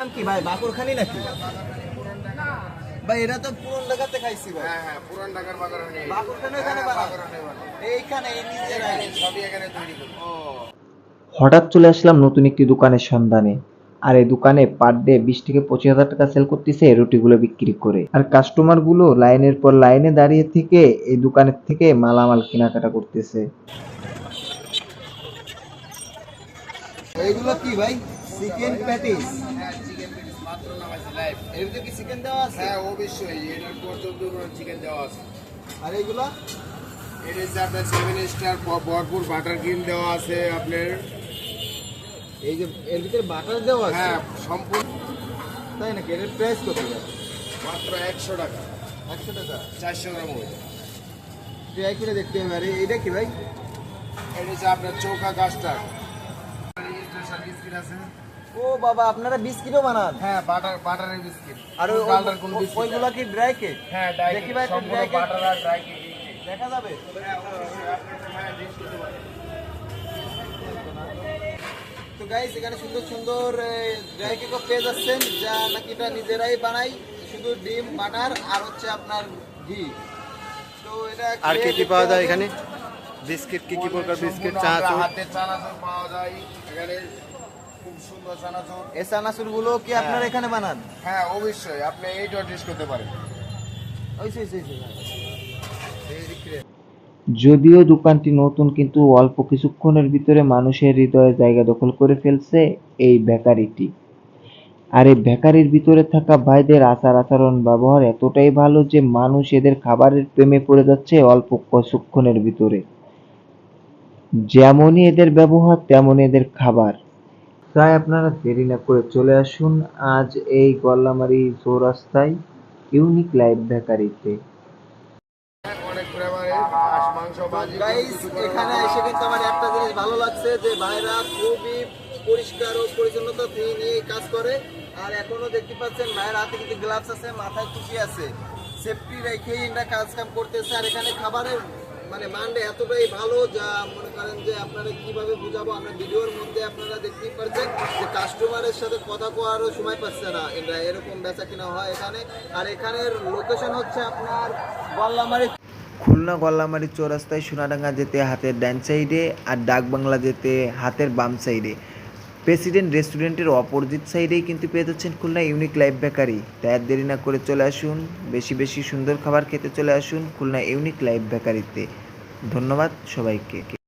নাম কি ভাই? বাকুরখানি নাকি? ভাই এটা তো পুরন ঢাকাতে খাইছি ভাই। হ্যাঁ হ্যাঁ পুরান ঢাকার বাজারে বাকুরখানি এখানে বানায়? বাজারে বানায়। এইখানে এই নিজেরাই সবই এখানে তৈরি করি। হঠাৎ চলে আসলাম নতুন একটি দোকানের সন্ধানে। আর এই দোকানে পার ডে বিশ থেকে পঁচিশ হাজার টাকা সেল করতেছে রুটিগুলো বিক্রি করে। আর কাস্টমারগুলো লাইনের পর লাইনে দাঁড়িয়ে থেকে এই দোকানের থেকে মালামাল কেনাকাটা করতেছে। এইগুলো কি ভাই? চিকেন প্যাটিস হ্যাঁ চিকেন পিস মাত্র নামাইছে লাইভ এর ভিতরে কি চিকেন দেওয়া আছে? হ্যাঁ অবশ্যই। এটার পর্যন্ত চিকেন দেওয়া আছে। আর এইগুলো? এর আপনার সেভেন স্টার ভরপুর বাটার ক্রিম দেওয়া আছে আপনার। এই যে এর ভিতরে বাটার দেওয়া আছে? হ্যাঁ সম্পূর্ণ। তাই নাকি? এর প্রাইস কত মাত্র একশো টাকা। একশো টাকা? চারশো গ্রাম ট্রাই করে দেখতে হবে। আরে এইটা কি ভাই? এটা হচ্ছে আপনার চৌকা কাস্টার্ড স্পেশাল বিস্কিট আছে? ও বাবা আপনারা বিস্কিটও বানান? হ্যাঁ বাটার বাটারের বিস্কিট আর ওই- ডালটার কোন বিস্কিট ওইগুলো কি ড্রাই কেক হ্যাঁ ড্রাই দেখি ভাই একটু সম্পূর্ণ dry বাটার আর ড্রাই কেক দেখা যাবে? তো গাইস এখানে সুন্দর সুন্দর ড্রাই কেকও পেয়ে যাচ্ছেন। যা নাকি এটা নিজেরাই বানাই। শুধু ডিম বাটার আর হচ্ছে আপনার ঘি। তো এটা আর কি কি পাওয়া যায় এখানে? বিস্কিট কি কি প্রকার বিস্কিট? চা হাতে চানাচুর পাওয়া যায়। এখানে খুব সুন্দর চানাচুর এই চানাচুরগুলো কি আপনারা এখানে বানান? হ্যাঁ অবশ্যই। আপনি এইটা টেস্ট করতে পারেন। ওই সেই সেই সেই যদিও দোকানটি নতুন কিন্তু অল্প কিছুক্ষণের ভিতরে মানুষের হৃদয়ে জায়গা দখল করে ফেলছে এই বেকারিটি। আর এই বেকারির ভিতরে থাকা ভাইদের আচার আচরণ ব্যবহার এতটাই ভালো যে মানুষ এদের খাবারের প্রেমে পড়ে যাচ্ছে অল্প কিছুক্ষণের ভিতরে। যেমনই এদের ব্যবহার তেমনই এদের খাবার। তাই আপনারা দেরি না করে চলে আসুন। আজ এই গল্লামারি চৌরাস্তায় ইউনিক লাইফ বেকারিতে এখানে এসে কিন্তু আমার একটা জিনিস ভালো লাগছে যে ভাইরা খুবই পরিষ্কার ও পরিচ্ছন্নতা নিয়ে কাজ করে। আর এখনও দেখতে পাচ্ছেন ভাইয়ের হাতে কিন্তু গ্লাভস আছে, মাথায় টুপি আছে। সেফটি রেখেই এরা কাজ কাম করতেছে। আর এখানে খাবারের মানে মানটা এতটাই ভালো যা মনে করেন যে আপনারা কীভাবে বুঝাবো, আমরা ভিডিওর মধ্যে আপনারা দেখতেই পাচ্ছেন যে কাস্টমারের সাথে কথা কোয়ারও সময় পাচ্ছে না। এরা এরকম বেচা কিনা হয় এখানে। আর এখানের লোকেশন হচ্ছে আপনার গল্লামারি খুলনা গল্লামারি চৌরাস্তায় সোনাডাঙ্গা যেতে হাতের ডান সাইডে আর ডাকবাংলা যেতে হাতের বাম সাইডে প্রেসিডেন্ট রেস্টুরেন্টের অপোজিট সাইডেই কিন্তু পেয়ে যাচ্ছেন খুলনা ইউনিক লাইফ বেকারি তাই আর দেরি না করে চলে আসুন। বেশি বেশি সুন্দর খাবার খেতে চলে আসুন খুলনা ইউনিক লাইফ বেকারিতে ধন্যবাদ সবাইকে।